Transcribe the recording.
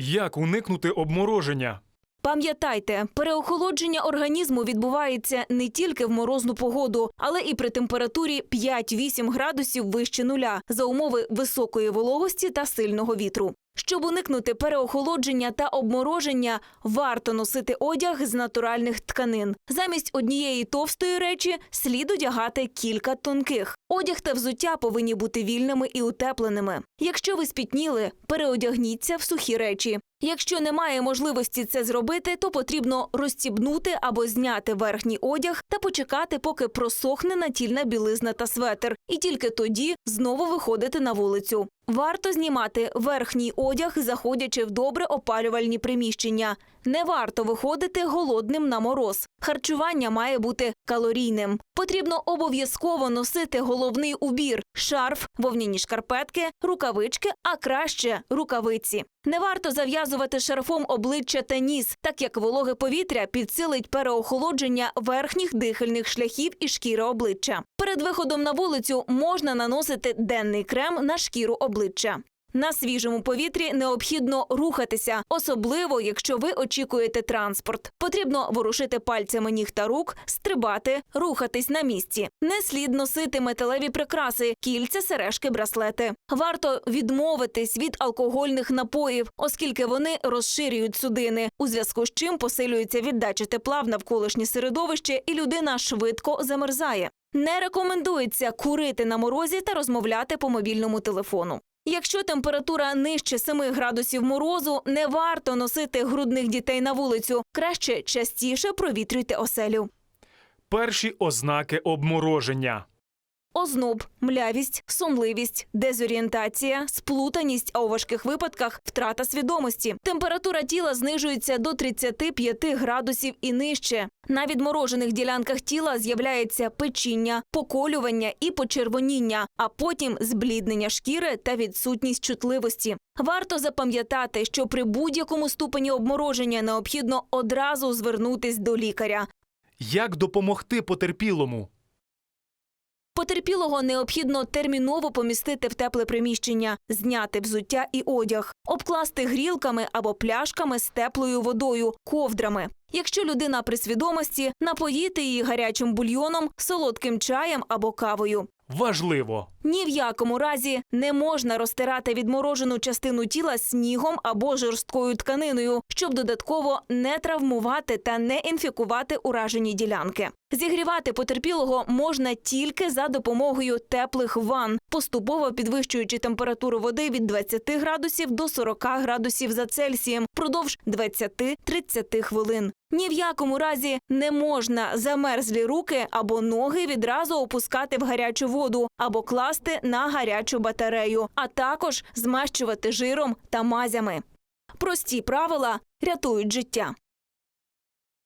Як уникнути обмороження? Пам'ятайте, переохолодження організму відбувається не тільки в морозну погоду, але і при температурі 5-8 градусів вище нуля за умови високої вологості та сильного вітру. Щоб уникнути переохолодження та обмороження, варто носити одяг з натуральних тканин. Замість однієї товстої речі слід одягати кілька тонких. Одяг та взуття повинні бути вільними і утепленими. Якщо ви спітніли, переодягніться в сухі речі. Якщо немає можливості це зробити, то потрібно розстібнути або зняти верхній одяг та почекати, поки просохне натільна білизна та светр, і тільки тоді знову виходити на вулицю. Варто знімати верхній одяг, заходячи в добре опалювальні приміщення. Не варто виходити голодним на мороз. Харчування має бути калорійним. Потрібно обов'язково носити головний убір: шарф, вовняні шкарпетки, рукавички, а краще рукавиці. Не варто зав'язувати шарфом обличчя та ніс, так як вологе повітря підсилить переохолодження верхніх дихальних шляхів і шкіри обличчя. Перед виходом на вулицю можна наносити денний крем на шкіру обличчя. На свіжому повітрі необхідно рухатися, особливо якщо ви очікуєте транспорт. Потрібно ворушити пальцями ніг та рук, стрибати, рухатись на місці. Не слід носити металеві прикраси, кільця, сережки, браслети. Варто відмовитись від алкогольних напоїв, оскільки вони розширюють судини, у зв'язку з чим посилюється віддача тепла в навколишнє середовище, і людина швидко замерзає. Не рекомендується курити на морозі та розмовляти по мобільному телефону. Якщо температура нижче 7 градусів морозу, не варто носити грудних дітей на вулицю. Краще частіше провітрюйте оселю. Перші ознаки обмороження. Озноб, млявість, сонливість, дезорієнтація, сплутаність, а у важких випадках втрата свідомості. Температура тіла знижується до 35 градусів і нижче. На відморожених ділянках тіла з'являється печіння, поколювання і почервоніння, а потім збліднення шкіри та відсутність чутливості. Варто запам'ятати, що при будь-якому ступені обмороження необхідно одразу звернутись до лікаря. Як допомогти потерпілому? Потерпілого необхідно терміново помістити в тепле приміщення, зняти взуття і одяг, обкласти грілками або пляшками з теплою водою, ковдрами. Якщо людина при свідомості, напоїти її гарячим бульйоном, солодким чаєм або кавою. Важливо. Ні в якому разі не можна розтирати відморожену частину тіла снігом або жорсткою тканиною, щоб додатково не травмувати та не інфікувати уражені ділянки. Зігрівати потерпілого можна тільки за допомогою теплих ванн, поступово підвищуючи температуру води від 20 градусів до 40 градусів за Цельсієм впродовж 20-30 хвилин. Ні в якому разі не можна замерзлі руки або ноги відразу опускати в гарячу воду або класти на гарячу батарею, а також змащувати жиром та мазями. Прості правила рятують життя.